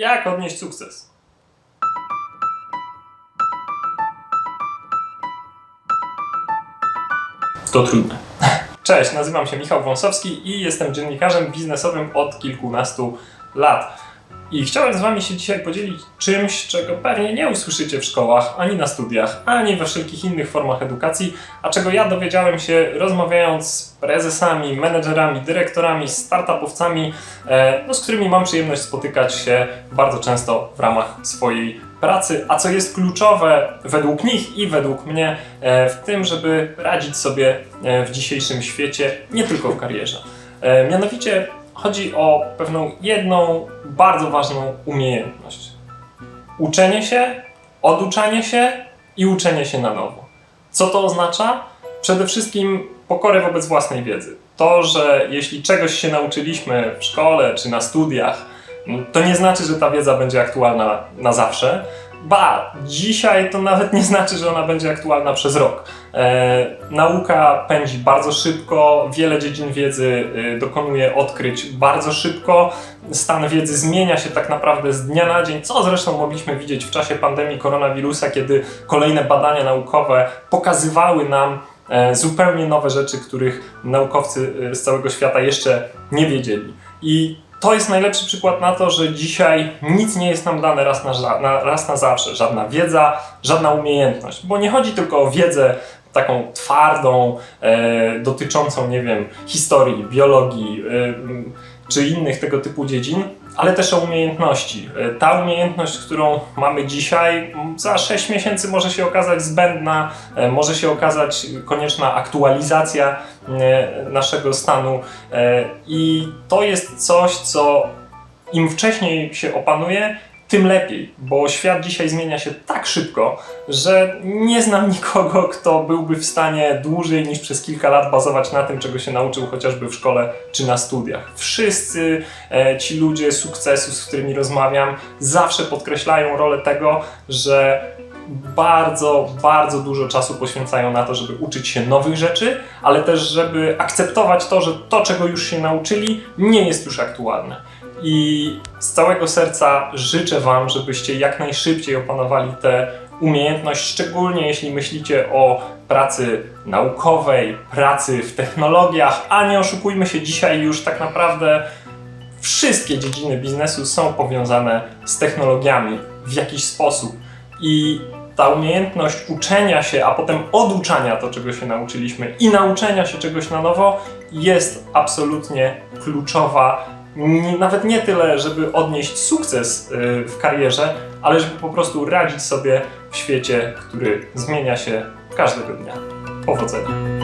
Jak odnieść sukces? To trudne. Cześć, nazywam się Michał Wąsowski i jestem dziennikarzem biznesowym od kilkunastu lat. I chciałem z Wami się dzisiaj podzielić czymś, czego pewnie nie usłyszycie w szkołach, ani na studiach, ani we wszelkich innych formach edukacji, a czego ja dowiedziałem się rozmawiając z prezesami, menedżerami, dyrektorami, startupowcami, e, no, z którymi mam przyjemność spotykać się bardzo często w ramach swojej pracy, a co jest kluczowe według nich i według mnie e, w tym, żeby radzić sobie e, w dzisiejszym świecie, nie tylko w karierze. Mianowicie chodzi o pewną jedną bardzo ważną umiejętność. Uczenie się, oduczanie się i uczenie się na nowo. Co to oznacza? Przede wszystkim pokorę wobec własnej wiedzy. To, że jeśli czegoś się nauczyliśmy w szkole czy na studiach, to nie znaczy, że ta wiedza będzie aktualna na zawsze. Ba, dzisiaj to nawet nie znaczy, że ona będzie aktualna przez rok. E, nauka pędzi bardzo szybko, wiele dziedzin wiedzy e, dokonuje odkryć bardzo szybko. Stan wiedzy zmienia się tak naprawdę z dnia na dzień, co zresztą mogliśmy widzieć w czasie pandemii koronawirusa, kiedy kolejne badania naukowe pokazywały nam e, zupełnie nowe rzeczy, których naukowcy e, z całego świata jeszcze nie wiedzieli. I to jest najlepszy przykład na to, że dzisiaj nic nie jest nam dane raz na, na, raz na zawsze. Żadna wiedza, żadna umiejętność. Bo nie chodzi tylko o wiedzę taką twardą, e, dotyczącą, nie wiem, historii, biologii e, czy innych tego typu dziedzin, ale też o umiejętności. E, Ta umiejętność, którą mamy dzisiaj, za 6 miesięcy może się okazać zbędna, e, może się okazać konieczna aktualizacja e, naszego stanu i to jest coś, co im wcześniej się opanuje, tym lepiej, bo świat dzisiaj zmienia się tak szybko, że nie znam nikogo, kto byłby w stanie dłużej niż przez kilka lat bazować na tym, czego się nauczył chociażby w szkole czy na studiach. Wszyscy e, ci ludzie sukcesu, z którymi rozmawiam, zawsze podkreślają rolę tego, że bardzo, bardzo dużo czasu poświęcają na to, żeby uczyć się nowych rzeczy, ale też, żeby akceptować to, że to, czego już się nauczyli, nie jest już aktualne. I z całego serca życzę Wam, żebyście jak najszybciej opanowali tę umiejętność, szczególnie jeśli myślicie o pracy naukowej, pracy w technologiach, a nie oszukujmy się, dzisiaj już tak naprawdę wszystkie dziedziny biznesu są powiązane z technologiami w jakiś sposób. I ta umiejętność uczenia się, a potem oduczania to, czego się nauczyliśmy i nauczenia się czegoś na nowo jest absolutnie kluczowa. Nawet nie tyle, żeby odnieść sukces y, w karierze, ale żeby po prostu radzić sobie w świecie, który zmienia się każdego dnia. Powodzenia.